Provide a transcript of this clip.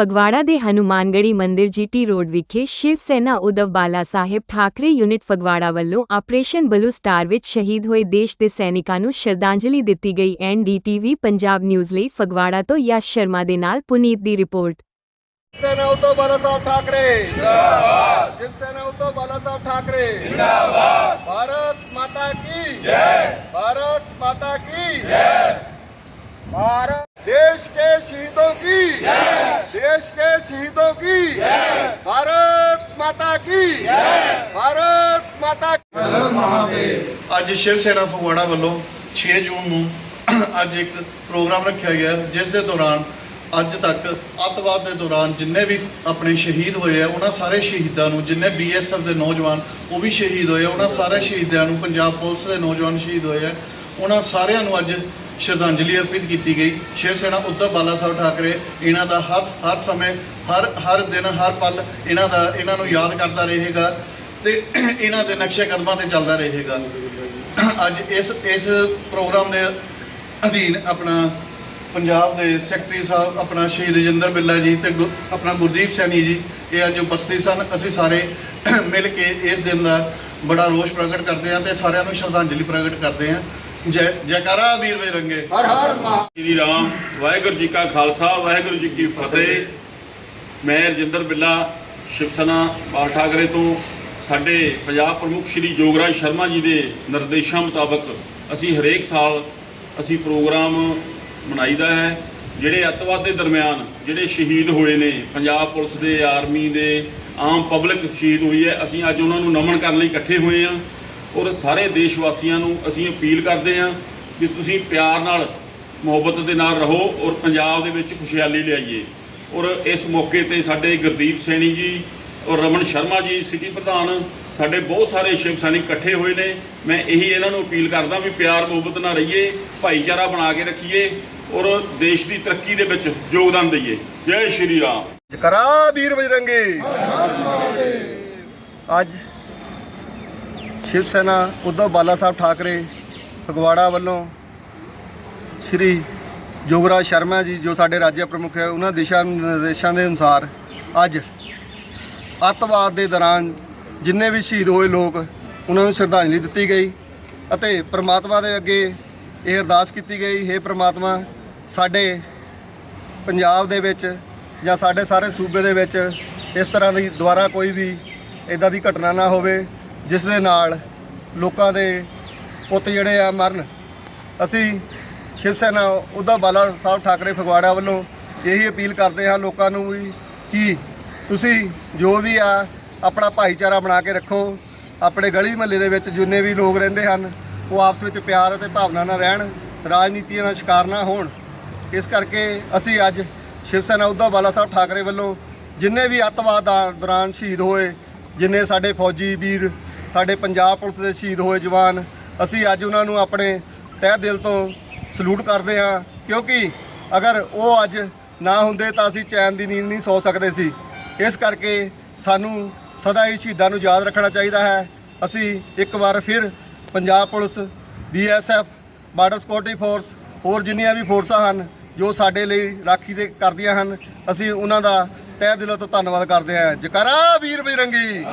ਫਗਵਾੜਾ ਦੇ ਹਨੂਮਾਨਗੜੀ ਮੰਦਿਰ GT road ਵਿਖੇ ਸ਼ਿਵ ਸੈਨਾ ਉਦਵ ਬਾਲਾ ਸਾਹਿਬ ਠਾਕਰੇ ਯੂਨਿਟ ਫਗਵਾੜਾ ਵੱਲੋਂ ਆਪਰੇਸ਼ਨ ਬਲੂ ਸਟਾਰ ਵਿੱਚ ਸ਼ਹੀਦ ਹੋਏ ਦੇਸ਼ ਦੇ ਸੈਨਿਕਾਂ ਨੂੰ ਸ਼ਰਧਾਂਜਲੀ ਦਿੱਤੀ ਗਈ ਐਨ ਐਨਡੀਟੀਵੀ ਪੰਜਾਬ ਨਿਊਜ਼ ਲਈ ਫਗਵਾੜਾ ਤੋਂ ਯਸ਼ ਸ਼ਰਮਾ ਦੇ ਨਾਲ ਪੁਨੀਤ ਦੀ ਰਿਪੋਰਟ। शहीदों की जय भारत माता की जय भारत माता ਅੱਜ ਸ਼ਿਵ ਸੈਨਾ ਫਗਵਾੜਾ ਵੱਲੋਂ 6 ਜੂਨ ਨੂੰ ਅੱਜ ਇੱਕ ਪ੍ਰੋਗਰਾਮ ਰੱਖਿਆ ਗਿਆ ਜਿਸ ਦੇ ਦੌਰਾਨ ਅੱਜ ਤੱਕ ਅੱਤਵਾਦ ਦੇ ਦੌਰਾਨ ਜਿੰਨੇ ਵੀ ਆਪਣੇ ਸ਼ਹੀਦ ਹੋਏ ਆ ਉਹਨਾਂ ਸਾਰੇ ਸ਼ਹੀਦਾਂ ਨੂੰ ਜਿੰਨੇ ਬੀਐਸਐਫ ਦੇ ਨੌਜਵਾਨ ਉਹ ਵੀ ਸ਼ਹੀਦ ਹੋਏ ਆ ਉਹਨਾਂ ਸਾਰੇ ਸ਼ਹੀਦਾਂ ਨੂੰ ਪੰਜਾਬ ਪੁਲਿਸ ਦੇ ਨੌਜਵਾਨ ਸ਼ਹੀਦ ਹੋਏ ਆ ਉਹਨਾਂ ਸਾਰਿਆਂ ਨੂੰ ਅੱਜ ਸ਼ਰਧਾਂਜਲੀ ਅਰਪਿਤ ਕੀਤੀ ਗਈ। ਸ਼ਿਵ ਸੈਨਾ ਉद्धਵ ਬਾਲਾ ਸਾਹਿਬ ਠਾਕਰੇ, ਇਹਨਾਂ ਦਾ ਹਰ ਹਰ ਸਮੇਂ, ਹਰ ਹਰ ਦਿਨ, ਹਰ ਪਲ ਇਹਨਾਂ ਦਾ, ਇਹਨਾਂ ਨੂੰ ਯਾਦ ਕਰਦਾ ਰਹੇਗਾ ਤੇ ਇਹਨਾਂ ਦੇ ਨਕਸ਼ੇ ਕਦਮਾਂ ਤੇ ਚੱਲਦਾ ਰਹੇਗਾ। ਅੱਜ ਇਸ ਇਸ ਪ੍ਰੋਗਰਾਮ ਦੇ ਅਧੀਨ ਆਪਣਾ ਪੰਜਾਬ ਦੇ ਸੈਕਟਰੀ ਸਾਹਿਬ, ਆਪਣਾ ਸ਼੍ਰੀ ਰਜਿੰਦਰ ਬਿੱਲਾ ਜੀ ਤੇ ਗੁ- ਆਪਣਾ ਗੁਰਦੀਪ ਸੈਣੀ ਜੀ, ਇਹ ਅੱਜ ਉਪਸਥਿਤ ਸਨ। ਅਸੀਂ ਸਾਰੇ ਮਿਲ ਕੇ ਇਸ ਦਿਨ ਦਾ ਬੜਾ ਰੋਸ਼ ਪ੍ਰਗਟ ਕਰਦੇ ਹਾਂ ਤੇ ਸਾਰਿਆਂ ਨੂੰ ਸ਼ਰਧਾਂਜਲੀ ਪ੍ਰਗਟ ਕਰਦੇ ਹਾਂ। ਜੈ ਜੈਕਾਰਾ ਵੀਰ ਬਜਰੰਗੇ। ਹਰ ਸ੍ਰੀ ਰਾਮ ਵਾਹਿਗੁਰੂ ਜੀ ਕਾ ਖਾਲਸਾ ਵਾਹਿਗੁਰੂ ਜੀ ਕੀ ਫਤਿਹ। ਮੈਂ ਰਜਿੰਦਰ ਬਿੱਲਾ ਸ਼ਿਵ ਸੈਨਾ ਬਾਲ ਠਾਕਰੇ ਤੋਂ ਸਾਡੇ ਪੰਜਾਬ ਪ੍ਰਮੁੱਖ ਸ਼੍ਰੀ ਜੋਗਰਾਜ ਸ਼ਰਮਾ ਜੀ ਦੇ ਨਿਰਦੇਸ਼ਾਂ ਮੁਤਾਬਕ ਅਸੀਂ ਹਰੇਕ ਸਾਲ ਅਸੀਂ ਪ੍ਰੋਗਰਾਮ ਮਨਾਈਦਾ ਹੈ ਜਿਹੜੇ ਅਤਵਾਦ ਦੇ ਦਰਮਿਆਨ ਜਿਹੜੇ ਸ਼ਹੀਦ ਹੋਏ ਨੇ ਪੰਜਾਬ ਪੁਲਿਸ ਦੇ ਆਰਮੀ ਦੇ ਆਮ ਪਬਲਿਕ ਸ਼ਹੀਦ ਹੋਈ ਹੈ। ਅਸੀਂ ਅੱਜ ਉਹਨਾਂ ਨੂੰ ਨਮਨ ਕਰਨ ਲਈ ਇਕੱਠੇ ਹੋਏ ਹਾਂ। ਔਰ ਸਾਰੇ ਦੇਸ਼ ਵਾਸੀਆਂ ਨੂੰ ਅਸੀਂ ਅਪੀਲ ਕਰਦੇ ਹਾਂ ਕਿ ਤੁਸੀਂ ਪਿਆਰ ਨਾਲ ਮੁਹੱਬਤ ਦੇ ਨਾਲ ਰਹੋ ਔਰ ਪੰਜਾਬ ਦੇ ਵਿੱਚ ਖੁਸ਼ਹਾਲੀ ਲਿਆਈਏ। ਔਰ ਇਸ ਮੌਕੇ ਤੇ ਸਾਡੇ ਗੁਰਦੀਪ ਸੈਣੀ ਜੀ ਔਰ ਰਮਨ ਸ਼ਰਮਾ ਜੀ ਸਿਟੀ ਪ੍ਰਧਾਨ ਸਾਡੇ ਬਹੁਤ ਸਾਰੇ ਸ਼ਿਵ ਸੈਨਿਕ ਇਕੱਠੇ ਹੋਏ ਨੇ। ਮੈਂ ਇਹੀ ਇਹਨਾਂ ਨੂੰ ਅਪੀਲ ਕਰਦਾ ਵੀ ਪਿਆਰ ਮੁਹੱਬਤ ਨਾਲ ਰਹੀਏ ਭਾਈਚਾਰਾ ਬਣਾ ਕੇ ਰੱਖੀਏ ਔਰ ਦੇਸ਼ ਦੀ ਤਰੱਕੀ ਦੇ ਵਿੱਚ ਯੋਗਦਾਨ ਦਈਏ। ਜੈ ਸ਼੍ਰੀ ਰਾਮ। ਜਕਰਾ ਵੀਰ ਬਜਰੰਗੇ ਅੱਜ ਸ਼ਿਵ ਸੈਨਾ ਉद्धਵ ਬਾਲਾ ਸਾਹਿਬ ਠਾਕਰੇ, ਫਗਵਾੜਾ ਵੱਲੋਂ ਸ਼੍ਰੀ ਜੋਗਰਾਜ ਸ਼ਰਮਾ ਜੀ, ਜੋ ਸਾਡੇ ਰਾਜ ਪ੍ਰਮੁੱਖ ਹੈ, ਉਹਨਾਂ ਦਿਸ਼ਾ ਨਿਰਦੇਸ਼ਾਂ ਦੇ ਅਨੁਸਾਰ ਅੱਜ ਅੱਤਵਾਦ ਦੇ ਦੌਰਾਨ ਜਿੰਨੇ ਵੀ ਸ਼ਹੀਦ ਹੋਏ ਲੋਕ, ਉਹਨਾਂ ਨੂੰ ਸ਼ਰਧਾਂਜਲੀ ਦਿੱਤੀ ਗਈ ਅਤੇ ਪ੍ਰਮਾਤਮਾ ਦੇ ਅੱਗੇ ਇਹ ਅਰਦਾਸ ਕੀਤੀ ਗਈ, ਹੈ ਪ੍ਰਮਾਤਮਾ, ਸਾਡੇ ਪੰਜਾਬ ਦੇ ਵਿੱਚ ਜਾਂ ਸਾਡੇ ਸਾਰੇ ਸੂਬੇ ਦੇ ਵਿੱਚ ਇਸ ਤਰ੍ਹਾਂ ਦੀ ਦੁਬਾਰਾ ਕੋਈ ਵੀ ਇਦਾਂ ਦੀ ਘਟਨਾ ਨਾ ਹੋਵੇ। ਜਿਸ ਦੇ ਨਾਲ ਲੋਕਾਂ ਦੇ ਪੁੱਤ ਜਿਹੜੇ ਆ ਮਰਨ। ਅਸੀਂ ਸ਼ਿਵ ਸੈਨਾ ਉਹਦਾ ਬਾਲਾ ਸਾਹਿਬ ਠਾਕਰੇ ਫਗਵਾੜਾ ਵੱਲੋਂ ਇਹੀ ਅਪੀਲ ਕਰਦੇ ਹਾਂ ਲੋਕਾਂ ਨੂੰ ਵੀ ਕਿ ਤੁਸੀਂ ਜੋ ਵੀ ਆ ਆਪਣਾ ਭਾਈਚਾਰਾ ਬਣਾ ਕੇ ਰੱਖੋ। ਆਪਣੇ ਗਲੀ ਮਹੱਲੇ ਦੇ ਵਿੱਚ ਜਿੰਨੇ ਵੀ ਲੋਕ ਰਹਿੰਦੇ ਹਨ, ਉਹ ਆਪਸ ਵਿੱਚ ਪਿਆਰ ਅਤੇ ਭਾਵਨਾ ਨਾਲ ਰਹਿਣ, ਰਾਜਨੀਤੀਆਂ ਦਾ ਸ਼ਿਕਾਰ ਨਾ ਹੋਣ। ਇਸ ਕਰਕੇ ਅਸੀਂ ਅੱਜ ਸ਼ਿਵ ਸੈਨਾ ਉਧਾ ਬਾਲਾ ਸਾਹਿਬ ਠਾਕਰੇ ਵੱਲੋਂ ਜਿੰਨੇ ਵੀ ਅੱਤਵਾਦ ਦੌਰਾਨ ਸ਼ਹੀਦ ਹੋਏ, ਜਿੰਨੇ ਸਾਡੇ ਫੌਜੀ ਵੀਰ ਸਾਡੇ ਪੰਜਾਬ ਪੁਲਿਸ ਦੇ ਸ਼ਹੀਦ ਹੋਏ ਜਵਾਨ, ਅਸੀਂ ਅੱਜ ਉਹਨਾਂ ਨੂੰ ਆਪਣੇ ਤਹਿ ਦਿਲ ਤੋਂ ਸਲੂਟ ਕਰਦੇ ਹਾਂ, ਕਿਉਂਕਿ ਅਗਰ ਉਹ ਅੱਜ ਨਾ ਹੁੰਦੇ ਤਾਂ ਅਸੀਂ ਚੈਨ ਦੀ ਨੀਂਦ ਨਹੀਂ ਸੌ ਸਕਦੇ ਸੀ। ਇਸ ਕਰਕੇ ਸਾਨੂੰ ਸਦਾ ਹੀ ਸ਼ਹੀਦਾਂ ਨੂੰ ਯਾਦ ਰੱਖਣਾ ਚਾਹੀਦਾ ਹੈ। ਅਸੀਂ ਇੱਕ ਵਾਰ ਫਿਰ Punjab police BSF border security force ਹੋਰ ਜਿੰਨੀਆਂ ਵੀ ਫੋਰਸਾਂ ਹਨ, ਜੋ ਸਾਡੇ ਲਈ ਰਾਖੀ ਦੇ ਕਰਦੀਆਂ ਹਨ, ਅਸੀਂ ਉਹਨਾਂ ਦਾ ਤਹਿ ਦਿਲੋਂ ਤੋਂ ਧੰਨਵਾਦ ਕਰਦੇ ਹਾਂ। ਜਕਾਰਾ ਵੀਰ ਬਜਰੰਗੀ।